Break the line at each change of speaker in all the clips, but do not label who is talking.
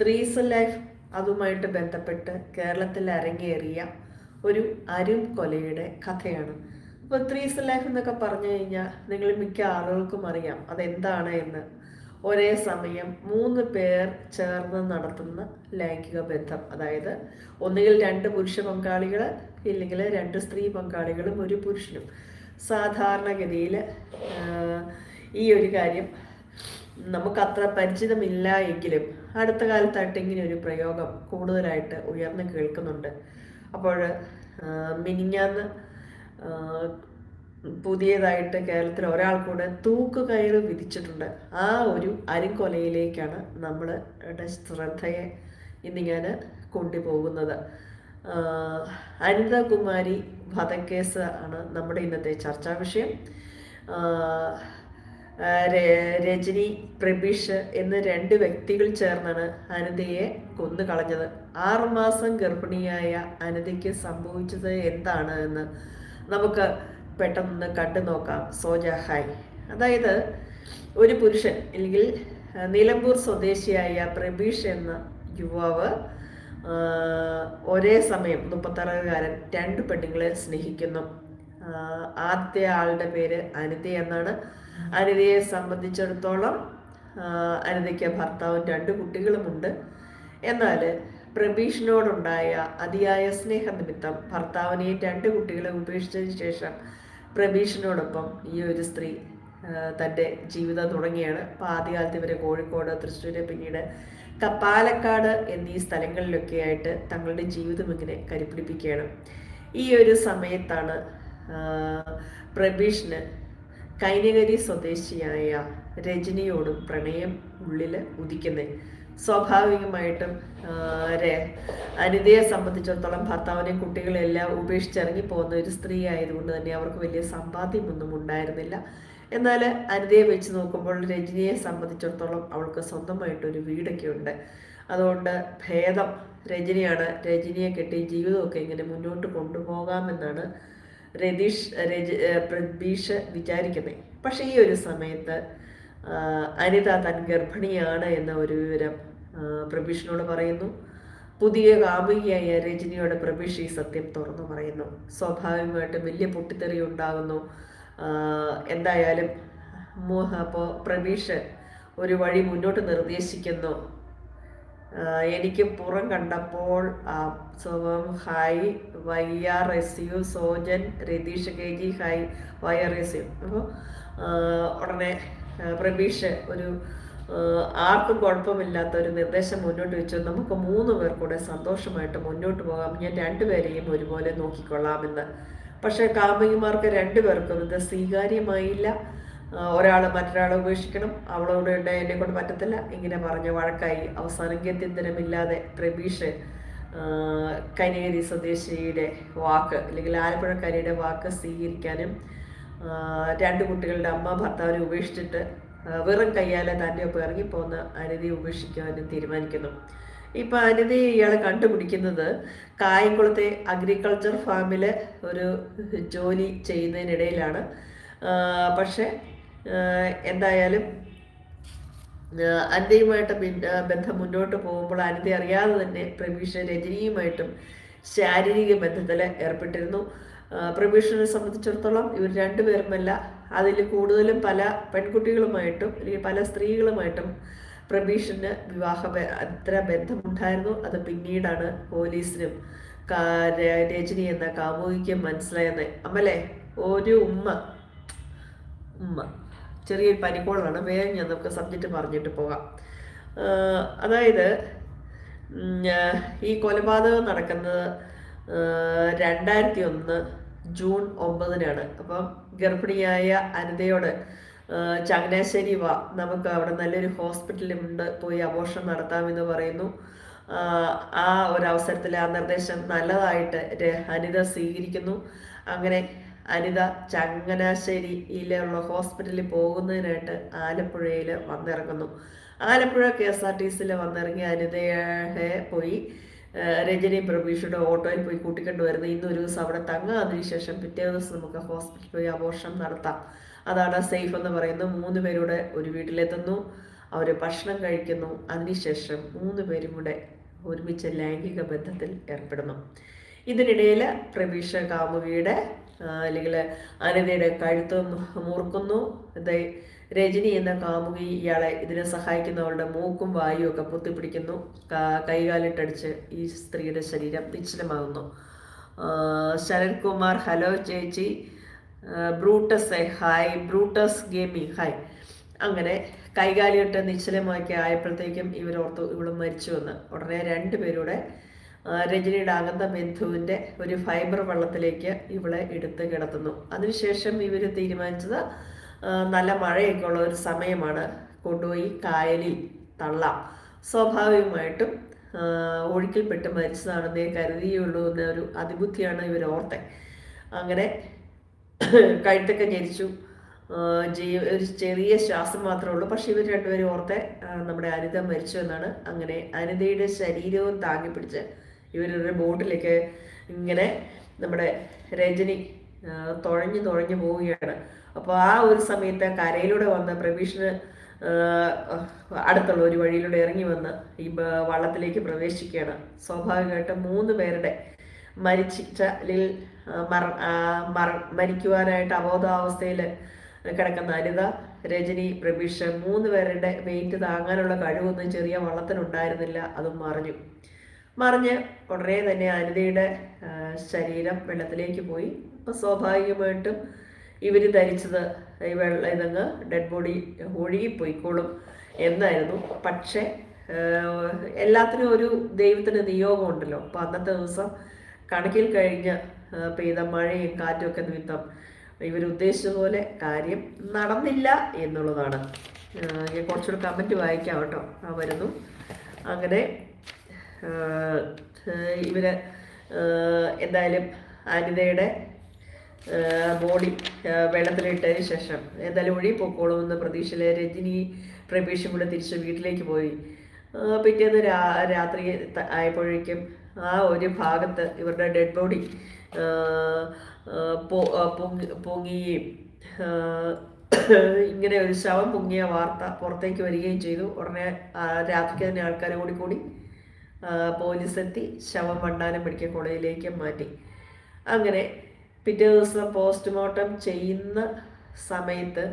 Threes life അതുമായിട്ട് ബന്ധപ്പെട്ട് കേരളത്തിൽ അരങ്ങേറിയ ഒരു അരും കൊലയുടെ കഥയാണ്. അപ്പോൾ ത്രീസ് ലൈഫ് എന്നൊക്കെ പറഞ്ഞു കഴിഞ്ഞാൽ നിങ്ങൾ മിക്ക ആളുകൾക്കും അറിയാം അതെന്താണ് എന്ന്. ഒരേ സമയം മൂന്ന് പേർ ചേർന്ന് നടത്തുന്ന ലൈംഗിക ബന്ധം. അതായത് ഒന്നുകിൽ രണ്ട് പുരുഷ പങ്കാളികൾ ഇല്ലെങ്കിൽ രണ്ട് സ്ത്രീ പങ്കാളികളും ഒരു പുരുഷനും. സാധാരണഗതിയിൽ ഈ ഒരു കാര്യം നമുക്കത്ര പരിചിതമില്ല എങ്കിലും അടുത്ത കാലത്തായിട്ട് ഇങ്ങനെ ഒരു പ്രയോഗം കൂടുതലായിട്ട് ഉയർന്നു കേൾക്കുന്നുണ്ട്. അപ്പോൾ മിനിഞ്ഞാന്ന് പുതിയതായിട്ട് കേരളത്തിൽ ഒരാൾ കൂടെ തൂക്കുകയറ് വിധിച്ചിട്ടുണ്ട്. ആ ഒരു അരിക്കൊലയിലേക്കാണ് നമ്മൾ ശ്രദ്ധയെ ഇന്ന് ഞാൻ കൊണ്ടുപോകുന്നത് അനിതകുമാരി വധക്കേസ് ആണ് നമ്മുടെ ഇന്നത്തെ ചർച്ചാ വിഷയം. രജനി പ്രബീഷ് എന്ന രണ്ട് വ്യക്തികൾ ചേർന്നാണ് അനിതയെ കൊന്നു കളഞ്ഞത്. ആറുമാസം ഗർഭിണിയായ അനിതയ്ക്ക് സംഭവിച്ചത് എന്താണ് എന്ന് നമുക്ക് പെട്ടെന്ന് കണ്ടു നോക്കാം. സോജ ഹായ് അതായത് ഒരു പുരുഷൻ അല്ലെങ്കിൽ നിലമ്പൂർ സ്വദേശിയായ പ്രബീഷ് എന്ന യുവാവ് ഒരേ സമയം മുപ്പത്താറുകാരൻ രണ്ട് പെണ്ണുങ്ങളെ സ്നേഹിക്കുന്നു. ആദ്യ ആളുടെ പേര് അനിത എന്നാണ്. അനിതയെ സംബന്ധിച്ചിടത്തോളം അനിതയ്ക്ക് ഭർത്താവും രണ്ട് കുട്ടികളുമുണ്ട്. എന്നാൽ പ്രബീഷിനോടുണ്ടായ അതിയായ സ്നേഹനിമിത്തം ഭർത്താവിനെയും രണ്ട് കുട്ടികളെ ഉപേക്ഷിച്ചതിന് ശേഷം പ്രബീഷിനോടൊപ്പം ഈ ഒരു സ്ത്രീ തന്റെ ജീവിതം തുടങ്ങിയാണ്. അപ്പോൾ ആദ്യകാലത്ത് ഇവരെ കോഴിക്കോട് തൃശ്ശൂർ പിന്നീട് കപ്പാലക്കാട് പാലക്കാട് എന്നീ സ്ഥലങ്ങളിലൊക്കെ ആയിട്ട് തങ്ങളുടെ ജീവിതം ഇങ്ങനെ കരിപ്പിടിപ്പിക്കുകയാണ്. ഈ ഒരു സമയത്താണ് പ്രഭീഷിന് കൈനകരി സ്വദേശിയായ രജനിയോട് പ്രണയം ഉള്ളിൽ ഉദിക്കുന്നത് സ്വാഭാവികമായിട്ടും അനിതയെ സംബന്ധിച്ചിടത്തോളം ഭർത്താവിനെയും കുട്ടികളെല്ലാം ഉപേക്ഷിച്ചിറങ്ങി പോകുന്ന ഒരു സ്ത്രീ ആയതുകൊണ്ട് തന്നെ അവർക്ക് വലിയ സമ്പാദ്യമൊന്നും ഉണ്ടായിരുന്നില്ല. എന്നാൽ അനിതയെ വെച്ച് നോക്കുമ്പോൾ രജനിയെ സംബന്ധിച്ചിടത്തോളം അവൾക്ക് സ്വന്തമായിട്ടൊരു വീടൊക്കെ ഉണ്ട്. അതുകൊണ്ട് ഭേദം രജനിയാണ്. രജനിയെ കെട്ടി ജീവിതമൊക്കെ ഇങ്ങനെ മുന്നോട്ട് കൊണ്ടുപോകാമെന്നാണ് രതീഷ് രജ പ്രതീഷ് വിചാരിക്കുന്നേ. പക്ഷേ ഈ ഒരു സമയത്ത് അനിത തൻ ഗർഭിണിയാണ് എന്ന ഒരു വിവരം പ്രഭീഷിനോട് പറയുന്നു. പുതിയ കാമുകിയായ രജനിയോട് പ്രഭീഷ് ഈ സത്യം തുറന്നു പറയുന്നു. സ്വാഭാവികമായിട്ടും വലിയ പൊട്ടിത്തെറി ഉണ്ടാകുന്നു. എന്തായാലും അപ്പോൾ പ്രഭീഷ് ഒരു വഴി മുന്നോട്ട് നിർദ്ദേശിക്കുന്നു. എനിക്ക് പുറം കണ്ടപ്പോൾ സുഖം hi Y R S U Sojan Ratheesh K G hi Y R S U അപ്പോൾ ഉടനെ പ്രബീഷ് ഒരു ആർക്കും കുഴപ്പമില്ലാത്ത ഒരു നിർദ്ദേശം മുന്നോട്ട് വെച്ചു. നമുക്ക് മൂന്ന് പേർ കൂടെ സന്തോഷമായിട്ട് മുന്നോട്ട് പോകാം. ഞാൻ രണ്ടുപേരെയും ഒരുപോലെ നോക്കിക്കൊള്ളാമെന്ന്. പക്ഷേ കാമുകിമാർക്ക് രണ്ടുപേർക്കും ഇത് സ്വീകാര്യമായില്ല. ഒരാൾ മറ്റൊരാളെ ഉപേക്ഷിക്കണം. അവളോട് ഉണ്ട് എന്നെ കൊണ്ട് പറ്റത്തില്ല. ഇങ്ങനെ പറഞ്ഞ വഴക്കായി അവസാനം ഗത്യന്തരമില്ലാതെ പ്രബീഷ് കനേരി സ്വദേശിയുടെ വാക്ക് അല്ലെങ്കിൽ ആലപ്പുഴക്കാരിയുടെ വാക്ക് സ്വീകരിക്കാനും രണ്ട് കുട്ടികളുടെ അമ്മ ഭർത്താവിനെ ഉപേക്ഷിച്ചിട്ട് വെറും കയ്യാലെ തന്റെ ഒപ്പം ഇറങ്ങിപ്പോകുന്ന അനിതയെ ഉപേക്ഷിക്കാനും തീരുമാനിക്കുന്നു. ഇപ്പം അനിതയെ ഇയാൾ കണ്ടുപിടിക്കുന്നത് കായംകുളത്തെ അഗ്രികൾച്ചർ ഫാമിൽ ഒരു ജോലി ചെയ്യുന്നതിനിടയിലാണ്. പക്ഷേ എന്തായാലും അനിതയുമായിട്ട് ബന്ധം മുന്നോട്ട് പോകുമ്പോൾ അനിത അറിയാതെ തന്നെ പ്രബീഷ് രജനിയുമായിട്ടും ശാരീരിക ബന്ധത്തിൽ ഏർപ്പെട്ടിരുന്നു. ആ, പ്രബീഷിനെ സംബന്ധിച്ചിടത്തോളം ഇവർ രണ്ടുപേരുമല്ല. അതിൽ കൂടുതലും പല പെൺകുട്ടികളുമായിട്ടും അല്ലെങ്കിൽ പല സ്ത്രീകളുമായിട്ടും പ്രബീഷിന് വിവാഹ അത്ര ബന്ധമുണ്ടായിരുന്നു. അത് പിന്നീടാണ് പോലീസിനും രജനി എന്ന കാമുകിക്കും മനസ്സിലായത് അമ്മലേ ഒരു ഉമ്മ. ഉമ്മ. ചെറിയൊരു പനിക്കോളാണ് വേഗം ഞാൻ നമുക്ക് സബ്ജക്റ്റ് പറഞ്ഞിട്ട് പോകാം. അതായത് ഈ കൊലപാതകം നടക്കുന്നത് രണ്ടായിരത്തി ഒന്ന് ജൂൺ ഒമ്പതിനാണ്. അപ്പം ഗർഭിണിയായ അനിതയോട് ചങ്ങനാശ്ശേരി വാ. നമുക്ക് അവിടെ നല്ലൊരു ഹോസ്പിറ്റലുണ്ട് പോയി അബോർഷൻ നടത്താമെന്ന് പറയുന്നു. ആ ഒരു അവസരത്തിൽ ആ നിർദ്ദേശം നല്ലതായിട്ട് അനിത സ്വീകരിക്കുന്നു. അങ്ങനെ അനിത ചങ്ങനാശ്ശേരിയിലുള്ള ഹോസ്പിറ്റലിൽ പോകുന്നതിനായിട്ട് ആലപ്പുഴയിൽ വന്നിറങ്ങുന്നു. Alappuzha K S R T സിയിൽ വന്നിറങ്ങി അനിതയെ പോയി രജനി പ്രഭീഷയുടെ ഓട്ടോയിൽ പോയി കൂട്ടിക്കൊണ്ട് വരുന്നു. ഇന്ന് ഒരു ദിവസം അവിടെ തങ്ങാതിന് അതിനുശേഷം പിറ്റേ ദിവസം നമുക്ക് ഹോസ്പിറ്റലിൽ പോയി അബോർഷൻ നടത്താം. അതാണ് സേഫ് എന്ന് പറയുന്നു. മൂന്ന് പേരുടെ ഒരു വീട്ടിലെത്തുന്നു. അവർ ഭക്ഷണം കഴിക്കുന്നു. അതിനുശേഷം മൂന്ന് പേരും കൂടെ ഒരുമിച്ച് ലൈംഗിക ബന്ധത്തിൽ ഏർപ്പെടുന്നു. ഇതിനിടയിൽ പ്രവീഷ കാമുകിയുടെ അല്ലെങ്കിൽ അനിതയുടെ കഴുത്ത് മൂർക്കുന്നു. രജനി എന്ന കാമുകി ഇയാളെ ഇതിനെ സഹായിക്കുന്നവളുടെ മൂക്കും വായും ഒക്കെ പൊത്തിപ്പിടിക്കുന്നു. കൈകാലിട്ടടിച്ച് ഈ സ്ത്രീയുടെ ശരീരം നിശ്ചലമാകുന്നു ശരത് കുമാർ ഹലോ ചേച്ചി. Brutus hi. ബ്രൂട്ടസ് ഗേമി ഹായ്. അങ്ങനെ കൈകാലിയിട്ട് നിശ്ചലമാക്കി ആയപ്പോഴത്തേക്കും ഇവരോർത്തു ഇവിടെ മരിച്ചു വന്ന് ഉടനെ രണ്ടുപേരുടെ രജനിയുടെ അകന്ത ബന്ധുവിന്റെ ഒരു ഫൈബർ വെള്ളത്തിലേക്ക് ഇവളെ എടുത്ത് കിടത്തുന്നു. അതിനുശേഷം ഇവർ തീരുമാനിച്ചത് നല്ല മഴയൊക്കെ ഉള്ള ഒരു സമയമാണ്. കൊണ്ടുപോയി കായലിൽ തള്ളാം. സ്വാഭാവികമായിട്ടും ഒഴുക്കിൽപ്പെട്ട് മരിച്ചതാണെന്നേ കരുതിയുള്ളൂ എന്ന ഒരു അതിബുദ്ധിയാണ് ഇവർ ഓർത്തെ. അങ്ങനെ കഴുത്തൊക്കെ ജനിച്ചു ഒരു ചെറിയ ശ്വാസം മാത്രമേ ഉള്ളൂ. പക്ഷെ ഇവർ രണ്ടുപേരും ഓർത്തെ നമ്മുടെ അനിത മരിച്ചു എന്നാണ്. അങ്ങനെ അനിതയുടെ ശരീരവും താങ്ങി പിടിച്ച് ഇവരൊരു ബോട്ടിലേക്ക് ഇങ്ങനെ നമ്മുടെ രജനി തുഴഞ്ഞു തുഴഞ്ഞു പോവുകയാണ്. അപ്പോൾ ആ ഒരു സമയത്ത് കരയിലൂടെ വന്ന പ്രവീഷന് അടുത്തുള്ള ഒരു വഴിയിലൂടെ ഇറങ്ങി വന്ന് ഈ വള്ളത്തിലേക്ക് പ്രവേശിക്കുകയാണ്. സ്വാഭാവികമായിട്ടും മൂന്ന് പേരുടെ മരിച്ച മര മരിക്കുവാനായിട്ട് അബോധാവസ്ഥയിൽ കിടക്കുന്ന അനിത രജനി പ്രഭീഷ് മൂന്ന് പേരുടെ വെയിറ്റ് താങ്ങാനുള്ള കഴിവൊന്നും ചെറിയ വള്ളത്തിനുണ്ടായിരുന്നില്ല അതും മറിഞ്ഞു. മറിഞ്ഞ് ഉടനെ തന്നെ അനിതയുടെ ശരീരം വെള്ളത്തിലേക്ക് പോയി. അപ്പോൾ സ്വാഭാവികമായിട്ടും ഇവർ ധരിച്ചത് ഈ വെള്ള ഇതങ്ങ് ഡെഡ് ബോഡി ഒഴുകിപ്പോയിക്കോളും എന്നായിരുന്നു. പക്ഷേ എല്ലാത്തിനും ഒരു ദൈവത്തിന് നിയോഗമുണ്ടല്ലോ. അപ്പോൾ അന്നത്തെ ദിവസം കണക്കിൽ കഴിഞ്ഞ് പെയ്ത മഴയും കാറ്റും ഒക്കെ നിമിത്തം ഇവരുദ്ദേശിച്ച പോലെ കാര്യം നടന്നില്ല എന്നുള്ളതാണ്. ഞാൻ കുറച്ചുകൂടെ കമന്റ് വായിക്കാം കേട്ടോ. ആ വരുന്നു. അങ്ങനെ ഇവർ എന്തായാലും അനിതയുടെ ബോഡി വെള്ളത്തിലിട്ടതിന് ശേഷം എന്തായാലും ഒഴി പൊക്കോളുമെന്ന പ്രതീക്ഷയിൽ രജനി പ്രഭീഷും കൂടെ തിരിച്ച് വീട്ടിലേക്ക് പോയി. പിറ്റേന്ന് രാ രാത്രി ആയപ്പോഴേക്കും ആ ഒരു ഭാഗത്ത് ഇവരുടെ ഡെഡ് ബോഡി പൊങ്ങുകയും ഇങ്ങനെ ഒരു ശവം പൊങ്ങിയ വാർത്ത പുറത്തേക്ക് വരികയും ചെയ്തു. ഉടനെ രാത്രിക്ക് തന്നെ ആൾക്കാർ ഓടിക്കൂടി. പോലീസ് എത്തി ശവം വണ്ടാനം മെഡിക്കൽ കോളേജിലേക്ക് മാറ്റി. അങ്ങനെ പിറ്റേ ദിവസം പോസ്റ്റ്മോർട്ടം ചെയ്യുന്ന സമയത്ത്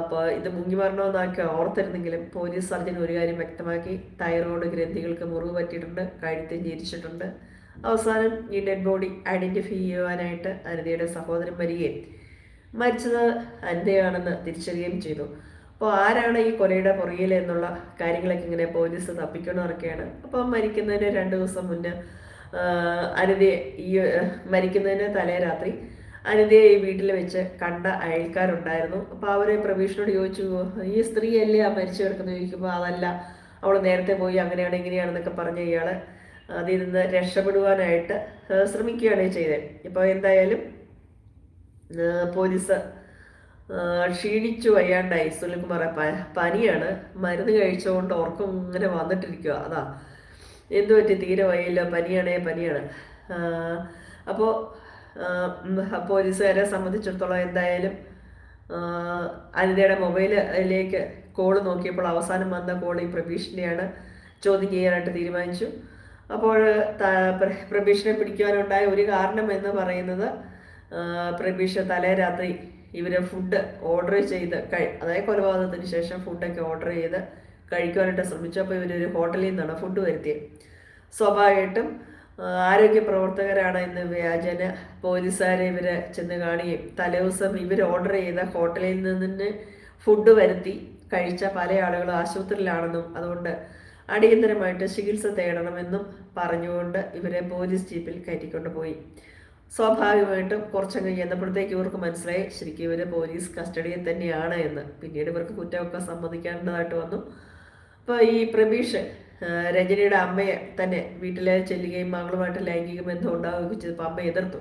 അപ്പോൾ ഇത് മുങ്ങി മരണമെന്നാക്കി ഓർത്തിരുന്നെങ്കിലും പോലീസ് സർജൻ ഒരു കാര്യം വ്യക്തമാക്കി. തൈറോയ്ഡ് ഗ്രന്ഥികൾക്ക് മുറിവ് പറ്റിയിട്ടുണ്ട് കഴുത്ത് ജീരിച്ചിട്ടുണ്ട് അവസാനം ഈ ഡെഡ് ബോഡി ഐഡന്റിഫൈ ചെയ്യുവാനായിട്ട് അനിതയുടെ സഹോദരൻ വരികയും മരിച്ചത് അനിതയാണെന്ന് തിരിച്ചറിയുകയും ചെയ്തു. അപ്പോൾ ആരാണ് ഈ കൊലയുടെ പുറകിൽ എന്നുള്ള കാര്യങ്ങളൊക്കെ ഇങ്ങനെ പോലീസ് തപ്പിക്കണമെന്നൊക്കെയാണ് അപ്പോൾ മരിക്കുന്നതിന് രണ്ട് ദിവസം മുന്നേ അനിതയെ ഈ മരിക്കുന്നതിന് തലേ രാത്രി അനിതയെ ഈ വീട്ടിൽ വെച്ച് കണ്ട അയൽക്കാരുണ്ടായിരുന്നു. അപ്പോൾ അവരെ പ്രവീഷിനോട് ചോദിച്ചു ഈ സ്ത്രീയല്ലേ ആ മരിച്ചു കിടക്കുന്ന ചോദിക്കുമ്പോൾ അതല്ല അവൾ നേരത്തെ പോയി അങ്ങനെയാണ് ഇങ്ങനെയാണെന്നൊക്കെ പറഞ്ഞ ഇയാൾ അതിൽ നിന്ന് രക്ഷപ്പെടുവാനായിട്ട് ശ്രമിക്കുകയാണ് ചെയ്തത്. ഇപ്പോൾ എന്തായാലും പോലീസ് ക്ഷീണിച്ചു വയ്യാണ്ടായി. സുനിൽകുമാർ പനിയാണ്. മരുന്ന് കഴിച്ചുകൊണ്ട് ഉറക്കം ഇങ്ങനെ വന്നിട്ടിരിക്കുക അതാ. എന്തു പറ്റി? തീരെ വയ്യില്ല. പനിയാണേ പനിയാണ്. അപ്പോൾ പോലീസുകാരെ സംബന്ധിച്ചിടത്തോളം എന്തായാലും അനിതയുടെ മൊബൈലിലേക്ക് കോൾ നോക്കിയപ്പോൾ അവസാനം വന്ന കോൾ ഈ പ്രഭീഷിനെയാണ് ചോദ്യം ചെയ്യാനായിട്ട് തീരുമാനിച്ചു. അപ്പോൾ പ്രഭീഷിനെ പിടിക്കുവാനുണ്ടായ ഒരു കാരണം എന്ന് പറയുന്നത് പ്രഭീഷ് തലേ രാത്രി ഇവർ ഫുഡ് ഓർഡർ ചെയ്ത് കഴി അതായത് കൊലപാതകത്തിന് ശേഷം ഫുഡൊക്കെ ഓർഡർ ചെയ്ത് കഴിക്കുവാനായിട്ട് ശ്രമിച്ചു അപ്പോൾ ഇവരൊരു ഹോട്ടലിൽ നിന്നാണ് ഫുഡ് വരുത്തിയത് സ്വാഭാവികമായിട്ടും ആരോഗ്യ പ്രവർത്തകരാണ് ഇന്ന് വ്യാജന പോലീസുകാരെ ഇവരെ ചെന്ന് കാണുകയും തലേദിവസം ഇവർ ഓർഡർ ചെയ്ത ഹോട്ടലിൽ നിന്ന് ഫുഡ് വരുത്തി കഴിച്ച പല ആളുകളും ആശുപത്രിയിലാണെന്നും അതുകൊണ്ട് അടിയന്തരമായിട്ട് ചികിത്സ തേടണമെന്നും പറഞ്ഞുകൊണ്ട് ഇവരെ പോലീസ് ജീപ്പിൽ കയറ്റിക്കൊണ്ട് പോയി സ്വാഭാവികമായിട്ടും കുറച്ചങ്ങ് ചെന്നപ്പോഴത്തേക്ക് ഇവർക്ക് മനസ്സിലായി ശരിക്കും ഇവർ പോലീസ് കസ്റ്റഡിയിൽ തന്നെയാണ് എന്ന്. പിന്നീട് ഇവർക്ക് കുറ്റമൊക്കെ സമ്മതിക്കേണ്ടതായിട്ട് വന്നു. അപ്പോൾ ഈ പ്രബീഷ് രജനിയുടെ അമ്മയെ തന്നെ വീട്ടിലെ ചെല്ലുകയും മകളുമായിട്ട് ലൈംഗിക ബന്ധം ഉണ്ടാവുകയും ചെയ്തപ്പോൾ അമ്മ എതിർത്തു.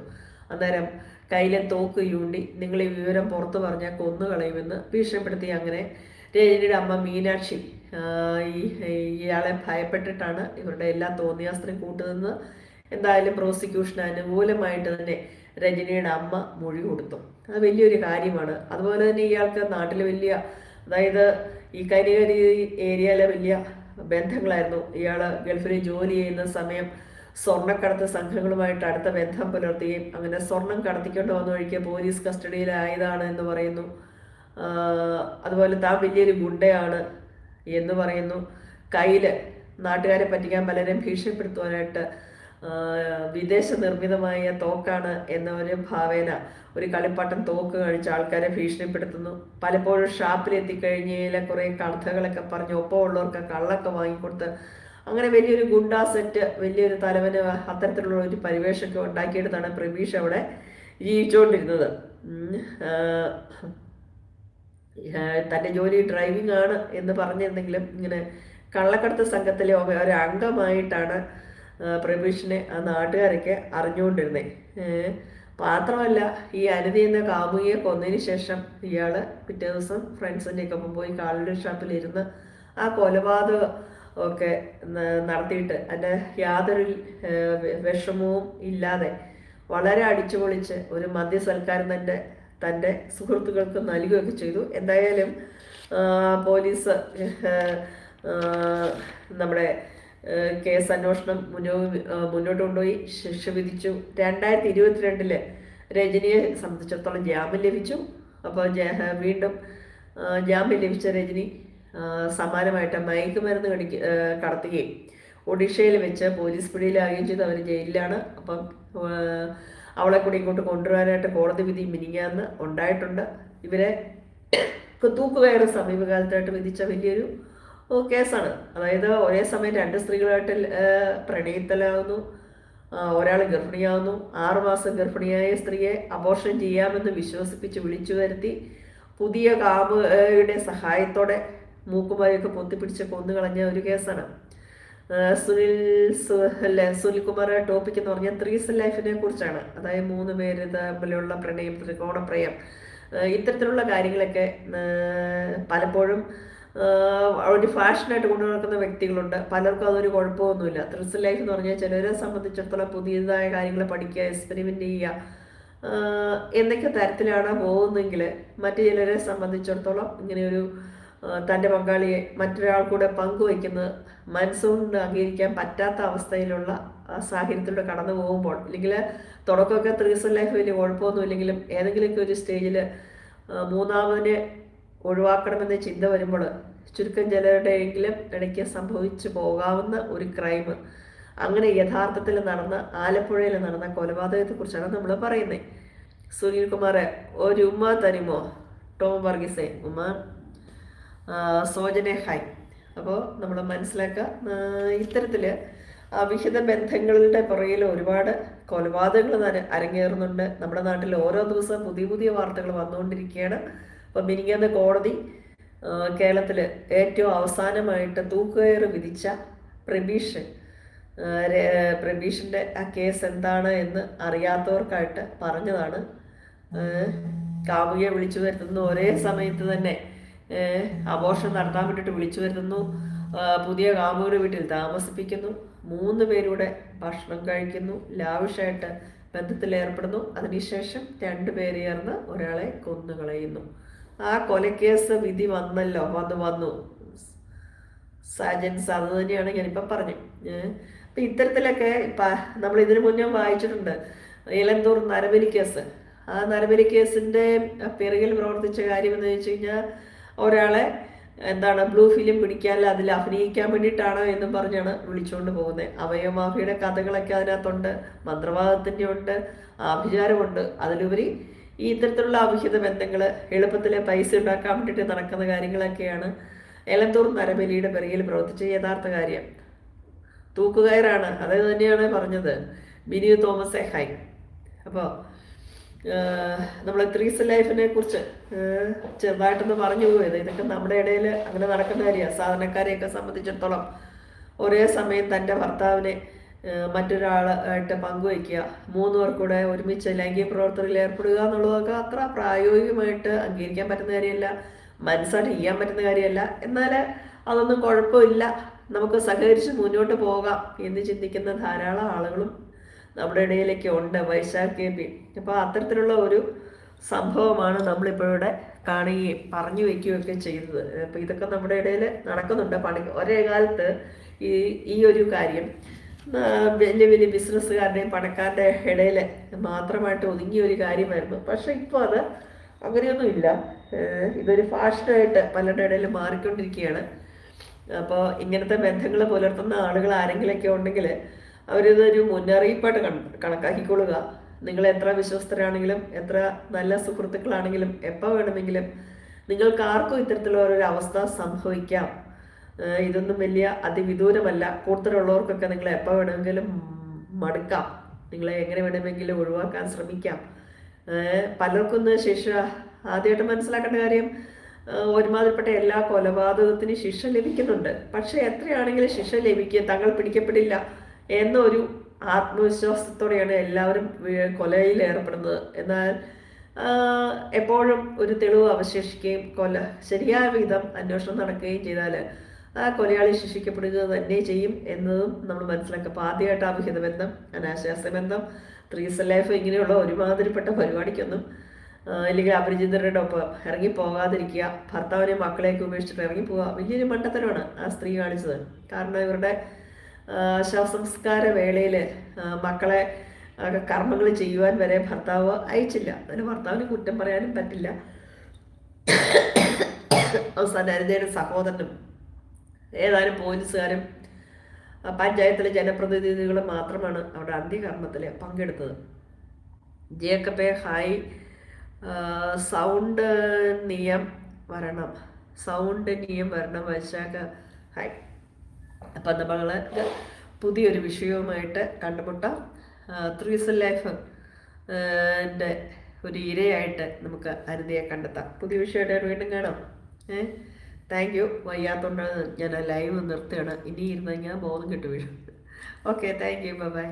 അന്നേരം കയ്യിലെ തോക്ക് യൂണ്ടി നിങ്ങൾ ഈ വിവരം പുറത്തു പറഞ്ഞാൽ കൊന്നു കളയുമെന്ന് ഭീഷണിപ്പെടുത്തി അങ്ങനെ രജനിയുടെ അമ്മ മീനാക്ഷി ഈ ഇയാളെ ഭയപ്പെട്ടിട്ടാണ് ഇവരുടെ എല്ലാ തോന്നിയാസ്ത്രം കൂട്ടുന്നത് എന്തായാലും പ്രോസിക്യൂഷൻ അനുകൂലമായിട്ട് തന്നെ രജനിയുടെ അമ്മ മൊഴി കൊടുത്തു. അത് വലിയൊരു കാര്യമാണ്. അതുപോലെ തന്നെ ഇയാൾക്ക് നാട്ടിൽ വലിയ അതായത് ഈ കരികരി ഏരിയയിലെ വലിയ ബന്ധങ്ങളായിരുന്നു. ഇയാൾ ഗൾഫിൽ ജോലി ചെയ്യുന്ന സമയം സ്വർണക്കടത്ത് സംഘങ്ങളുമായിട്ട് അടുത്ത ബന്ധം പുലർത്തുകയും അങ്ങനെ സ്വർണം കടത്തിക്കൊണ്ട് വന്ന വഴിക്ക് പോലീസ് കസ്റ്റഡിയിലായതാണ് എന്ന് പറയുന്നു. അതുപോലെ താൻ വലിയൊരു ഗുണ്ടയാണ് എന്ന് പറയുന്നു. കയ്യിൽ നാട്ടുകാരെ പറ്റിക്കാൻ പലരെയും ഭീഷണിപ്പെടുത്തുവാനായിട്ട് വിദേശ നിർമ്മിതമായ തോക്കാണ് എന്ന ഒരു ഭാവേന. ഒരു കളിപ്പാട്ടം തോക്ക് കഴിച്ച് ആൾക്കാരെ ഭീഷണിപ്പെടുത്തുന്നു. പലപ്പോഴും ഷാപ്പിലെത്തിക്കഴിഞ്ഞാൽ കുറേ കഥകളൊക്കെ പറഞ്ഞ് ഒപ്പമുള്ളവർക്ക് കള്ളൊക്കെ വാങ്ങിക്കൊടുത്ത് അങ്ങനെ വലിയൊരു ഗുണ്ടാ സെറ്റ് വലിയൊരു തലവന് അത്തരത്തിലുള്ള ഒരു പരിവേഷമൊക്കെ ഉണ്ടാക്കിയെടുത്താണ് പ്രവീഷ് അവിടെ ജീവിച്ചുകൊണ്ടിരുന്നത്. തന്റെ ജോലി ഡ്രൈവിംഗ് ആണ് എന്ന് പറഞ്ഞിരുന്നെങ്കിലും ഇങ്ങനെ കള്ളക്കടത്ത് സംഘത്തിലെ ഒരു അംഗമായിട്ടാണ് ആ നാട്ടുകാരൊക്കെ അറിഞ്ഞുകൊണ്ടിരുന്നേ. മാത്രമല്ല ഈ അനിതി എന്ന കാമുകിയെ കൊന്നതിന് ശേഷം ഇയാൾ പിറ്റേ ദിവസം ഫ്രണ്ട്സിന്റെ ഒക്കെ പോയി ഷാപ്പിൽ ഷാപ്പിലിരുന്ന് ആ കൊലപാതകം ഒക്കെ നടത്തിയിട്ട് അതിന്റെ യാതൊരു വിഷമവും ഇല്ലാതെ വളരെ അടിച്ചു പൊളിച്ച് ഒരു മദ്യസൽക്കാരം തന്നെ തന്റെ സുഹൃത്തുക്കൾക്ക് നൽകുകയൊക്കെ ചെയ്തു. എന്തായാലും പോലീസ് നമ്മുടെ കേസ് അന്വേഷണം മുന്നോ മുന്നോട്ട് കൊണ്ടുപോയി ശിക്ഷ വിധിച്ചു. രണ്ടായിരത്തി ഇരുപത്തിരണ്ടിൽ രജനിയെ സംബന്ധിച്ചിടത്തോളം ജാമ്യം ലഭിച്ചു. അപ്പോൾ വീണ്ടും ജാമ്യം ലഭിച്ച രജനി സമാനമായിട്ട് മയക്കുമരുന്ന് കടിക്ക കടത്തുകയും ഒഡീഷയിൽ വെച്ച് പോലീസ് പിടിയിലാകുകയും ചെയ്ത്. അവർ ജയിലിലാണ്. അപ്പം അവളെ കൂടി ഇങ്ങോട്ട് കൊണ്ടുവരാനായിട്ട് കോടതി വിധി മിനിങ്ങാന്ന് ഉണ്ടായിട്ടുണ്ട്. ഇവരെ തൂക്കുകയറ് സമീപകാലത്തായിട്ട് വിധിച്ച വലിയൊരു കേസാണ്. അതായത് ഒരേ സമയം രണ്ട് സ്ത്രീകളായിട്ട് പ്രണയത്തിലാകുന്നു ഒരാൾ ഗർഭിണിയാവുന്നു. ആറുമാസം ഗർഭിണിയായ സ്ത്രീയെ അബോർഷൻ ചെയ്യാമെന്ന് വിശ്വസിപ്പിച്ച് വിളിച്ചു വരുത്തി പുതിയ കാമുയുടെ സഹായത്തോടെ മൂക്കുമായൊക്കെ പൊത്തിപ്പിടിച്ച് കൊന്നുകളഞ്ഞ ഒരു കേസാണ്. സുനിൽ അല്ലെ സുനിൽകുമാർ ടോപ്പിക് എന്ന് പറഞ്ഞാൽ ത്രീസ് ലൈഫിനെ കുറിച്ചാണ്. അതായത് മൂന്ന് പേര് തമ്മിലുള്ള പ്രണയം ത്രികോണപ്രയം. ഇത്തരത്തിലുള്ള കാര്യങ്ങളൊക്കെ പലപ്പോഴും ഒരു ഫാഷനായിട്ട് കൊണ്ടു നടക്കുന്ന വ്യക്തികളുണ്ട്. പലർക്കും അതൊരു കുഴപ്പമൊന്നുമില്ല. ത്രിസ് ലൈഫ് എന്ന് പറഞ്ഞാൽ ചിലരെ സംബന്ധിച്ചിടത്തോളം പുതിയതായ കാര്യങ്ങൾ പഠിക്കുക എക്സ്പെരിമെന്റ് ചെയ്യുക എന്തൊക്കെ തരത്തിലാണ് പോകുന്നതെങ്കിൽ മറ്റു ചിലരെ സംബന്ധിച്ചിടത്തോളം ഇങ്ങനെയൊരു തന്റെ പങ്കാളിയെ മറ്റൊരാൾ കൂടെ പങ്കുവയ്ക്കുന്നത് മനസ്സുകൊണ്ട് അംഗീകരിക്കാൻ പറ്റാത്ത അവസ്ഥയിലുള്ള സാഹചര്യത്തിലൂടെ കടന്നു പോകുമ്പോൾ അല്ലെങ്കിൽ തുടക്കമൊക്കെ ത്രീസൺ ലൈഫ് വലിയ കുഴപ്പമൊന്നുമില്ലെങ്കിലും ഏതെങ്കിലുമൊക്കെ ഒരു സ്റ്റേജിൽ മൂന്നാമതിനെ ഒഴിവാക്കണമെന്ന ചിന്ത വരുമ്പോൾ ചുരുക്കം ചിലരുടെയെങ്കിലും ഇടയ്ക്ക് സംഭവിച്ചു പോകാവുന്ന ഒരു ക്രൈം അങ്ങനെ യഥാർത്ഥത്തിൽ നടന്ന ആലപ്പുഴയിൽ നടന്ന കൊലപാതകത്തെക്കുറിച്ചാണ് നമ്മൾ പറയുന്നത്. സുനിൽ കുമാറെ ഒരു ഉമ്മ തരുമോ? ടോം വർഗീസെ ഉമ്മ. സോജനെ ഹൈ. അപ്പോൾ നമ്മൾ മനസ്സിലാക്കുക ഇത്തരത്തിൽ അവിഹിത ബന്ധങ്ങളുടെ പുറകിൽ ഒരുപാട് കൊലപാതകങ്ങൾ അരങ്ങേറുന്നുണ്ട്. നമ്മുടെ നാട്ടിൽ ഓരോ ദിവസവും പുതിയ പുതിയ വാർത്തകൾ വന്നുകൊണ്ടിരിക്കുകയാണ്. അപ്പം മിനിങ്ങന്ന് കോടതി കേരളത്തിൽ ഏറ്റവും അവസാനമായിട്ട് തൂക്കുകയറ് വിധിച്ച പ്രബീഷ് പ്രബീഷിന്റെ ആ കേസ് എന്താണ് എന്ന് അറിയാത്തവർക്കായിട്ട് പറഞ്ഞതാണ്. കാമുകിയെ വിളിച്ചു വരുത്തുന്നു ഒരേ സമയത്ത് തന്നെ. അബോർഷൻ നടത്താൻ വേണ്ടിയിട്ട് വിളിച്ചു വരുത്തുന്നു. പുതിയ കാമുകിയുടെ വീട്ടിൽ താമസിപ്പിക്കുന്നു. മൂന്ന് പേരുടെ ഭക്ഷണം കഴിക്കുന്നു. ലാവിഷായിട്ട് ബന്ധത്തിൽ ഏർപ്പെടുന്നു. അതിനുശേഷം രണ്ടുപേര് ചേർന്ന് ഒരാളെ കൊന്നുകളയുന്നു ആ കൊലക്കേസ് വിധി വന്നല്ലോ അത് വന്നു. സാജൻസ് അത് തന്നെയാണ് ഞാനിപ്പോൾ പറഞ്ഞു അപ്പം ഇത്തരത്തിലൊക്കെ നമ്മൾ ഇതിനു മുന്നേ വായിച്ചിട്ടുണ്ട്. ഇലന്തൂർ നരബലി കേസ്. ആ നരബലി കേസിന്റെ പിറകിൽ പ്രവർത്തിച്ച കാര്യം എന്ന് വെച്ച് കഴിഞ്ഞാൽ ഒരാളെ എന്താണ് ബ്ലൂ ഫിലിം പിടിക്കാൻ അതിൽ അഭിനയിക്കാൻ വേണ്ടിയിട്ടാണ് എന്നും പറഞ്ഞാണ് വിളിച്ചുകൊണ്ട് പോകുന്നത്. അവയമാഫിയുടെ കഥകളൊക്കെ അതിനകത്തുണ്ട് മന്ത്രവാദത്തിന്റെ ഉണ്ട് ആഭിചാരമുണ്ട്. അതിലുപരി ഈ ഇത്തരത്തിലുള്ള അവിഹിത ബന്ധങ്ങൾ എളുപ്പത്തിൽ പൈസ ഉണ്ടാക്കാൻ വേണ്ടിയിട്ട് നടക്കുന്ന കാര്യങ്ങളൊക്കെയാണ് എലത്തൂർ നരബലിയുടെ പിറകിൽ പ്രവർത്തിച്ച യഥാർത്ഥ കാര്യം. തൂക്കുകയറാണ്. അതായത് തന്നെയാണ് പറഞ്ഞത്. ബിനിയു തോമസ് എ ഹൈ അപ്പോൾ നമ്മൾ ത്രീസ് ലൈഫിനെ കുറിച്ച് ചെറുതായിട്ടൊന്ന് പറഞ്ഞു പോയത്. ഇതൊക്കെ നമ്മുടെ ഇടയിൽ അങ്ങനെ നടക്കുന്ന കാര്യമാണ്. സാധാരണക്കാരെയൊക്കെ സംബന്ധിച്ചിടത്തോളം ഒരേ സമയം തന്റെ ഭർത്താവിനെ മറ്റൊരാളായിട്ട് പങ്കുവയ്ക്കുക. മൂന്ന് പേർക്കൂടെ ഒരുമിച്ച് ലൈംഗിക പ്രവർത്തനത്തിൽ ഏർപ്പെടുക എന്നുള്ളതൊക്കെ അത്ര പ്രായോഗികമായിട്ട് അംഗീകരിക്കാൻ പറ്റുന്ന കാര്യമല്ല മനസ്സായിട്ട് ചെയ്യാൻ പറ്റുന്ന കാര്യമല്ല. എന്നാൽ അതൊന്നും കുഴപ്പമില്ല. നമുക്ക് സഹകരിച്ച് മുന്നോട്ട് പോകാം എന്ന് ചിന്തിക്കുന്ന ധാരാളം ആളുകളും നമ്മുടെ ഇടയിലേക്ക് ഉണ്ട്. വൈശാഖ് പി. അപ്പോൾ അത്തരത്തിലുള്ള ഒരു സംഭവമാണ് നമ്മളിപ്പോഴിവിടെ കാണുകയും പറഞ്ഞു വയ്ക്കുകയൊക്കെ ചെയ്യുന്നത്. അപ്പോൾ ഇതൊക്കെ നമ്മുടെ ഇടയിൽ നടക്കുന്നുണ്ട് പണി. ഒരേ കാലത്ത് ഈ ഈ ഒരു കാര്യം വലിയ വലിയ ബിസിനസ്സുകാരുടെയും പണക്കാരുടെ ഇടയിൽ മാത്രമായിട്ട് ഒതുങ്ങിയ ഒരു കാര്യമായിരുന്നു. പക്ഷെ ഇപ്പോൾ അത് അങ്ങനെയൊന്നും ഇല്ല. ഇതൊരു ഫാഷനായിട്ട് പലരുടെ ഇടയിൽ മാറിക്കൊണ്ടിരിക്കുകയാണ്. അപ്പോൾ ഇങ്ങനത്തെ ബന്ധങ്ങൾ പുലർത്തുന്ന ആളുകൾ ആരെങ്കിലുമൊക്കെ ഉണ്ടെങ്കിൽ അവരിതൊരു മുന്നറിയിപ്പായിട്ട് കണ കണക്കാക്കിക്കൊള്ളുക. നിങ്ങൾ എത്ര വിശ്വസ്തരാണെങ്കിലും എത്ര നല്ല സുഹൃത്തുക്കളാണെങ്കിലും എപ്പോൾ വേണമെങ്കിലും നിങ്ങൾക്ക് ആർക്കും ഇത്തരത്തിലുള്ള ഒരു അവസ്ഥ സംഭവിക്കാം. ഇതൊന്നും വലിയ അതിവിദൂരമല്ല. കൂടുതലുള്ളവർക്കൊക്കെ നിങ്ങൾ എപ്പോൾ വേണമെങ്കിലും മടുക്കാം. നിങ്ങളെ എങ്ങനെ വേണമെങ്കിലും ഒഴിവാക്കാൻ ശ്രമിക്കാം. പലർക്കൊന്ന് ശിക്ഷ ആദ്യമായിട്ട് മനസ്സിലാക്കേണ്ട കാര്യം ഒരുമാതിരിപ്പെട്ട എല്ലാ കൊലപാതകത്തിനും ശിക്ഷ ലഭിക്കുന്നുണ്ട്. പക്ഷെ എത്രയാണെങ്കിലും ശിക്ഷ ലഭിക്കുക തങ്ങൾ പിടിക്കപ്പെടില്ല എന്നൊരു ആത്മവിശ്വാസത്തോടെയാണ് എല്ലാവരും കൊലയിൽ ഏർപ്പെടുന്നത്. എന്നാൽ എപ്പോഴും ഒരു തെളിവ് അവശേഷിക്കുകയും കൊല ശരിയായ വിധം അന്വേഷണം നടക്കുകയും ചെയ്താൽ ആ കൊലയാളി ശിക്ഷിക്കപ്പെടുക തന്നെ ചെയ്യും എന്നതും നമ്മൾ മനസ്സിലാക്കുക അപ്പോൾ ആദ്യമായിട്ട് അഭിഹിത ബന്ധം അനാശാസ്യ ബന്ധം ത്രീസ ലൈഫ് ഇങ്ങനെയുള്ള ഒരുമാതിരിപ്പെട്ട പരിപാടിക്കൊന്നും അല്ലെങ്കിൽ അപരിചിതരുടെ ഒപ്പം ഇറങ്ങി പോകാതിരിക്കുക ഭർത്താവിനെ മക്കളെയൊക്കെ ഉപേക്ഷിച്ചിട്ട് ഇറങ്ങി പോവാ വലിയൊരു മണ്ടത്തരമാണ് ആ സ്ത്രീ കാണിച്ചത്. കാരണം ഇവരുടെ ശവസംസ്കാര വേളയിൽ മക്കളെ കർമ്മങ്ങൾ ചെയ്യുവാൻ വരെ ഭർത്താവ് അയച്ചില്ല. അതിന് ഭർത്താവിന് കുറ്റം പറയാനും പറ്റില്ല. അവസാനം അരുതയുടെ സഹോദരനും ഏതാനും പോലീസുകാരും പഞ്ചായത്തിലെ ജനപ്രതിനിധികൾ മാത്രമാണ് അവിടെ അന്ത്യകർമ്മത്തിൽ പങ്കെടുത്തത്. ജേക്കബെ ഹായ്. സൗണ്ട് നിയം വരണം. സൗണ്ട് നിയം വരണം വൈശാഖ. ഹായ്. അപ്പം നമ്മൾ പുതിയൊരു വിഷയവുമായിട്ട് കണ്ടുമുട്ടാം. ത്രീസൽ ലൈഫ് ഒരു ഇരയായിട്ട് നമുക്ക് അരുതിയെ കണ്ടെത്താം. പുതിയ വിഷയമായിട്ട് വീണ്ടും കാണാം. ഏ? താങ്ക് യു വയ്യാത്തോണ്ടാണ് ഞാൻ ലൈവ് നിർത്തുകയാണ്. ഇനി ഇരുന്ന് ഞാൻ ബോധം കിട്ടു വീഴും ഓക്കെ താങ്ക് യു ബൈ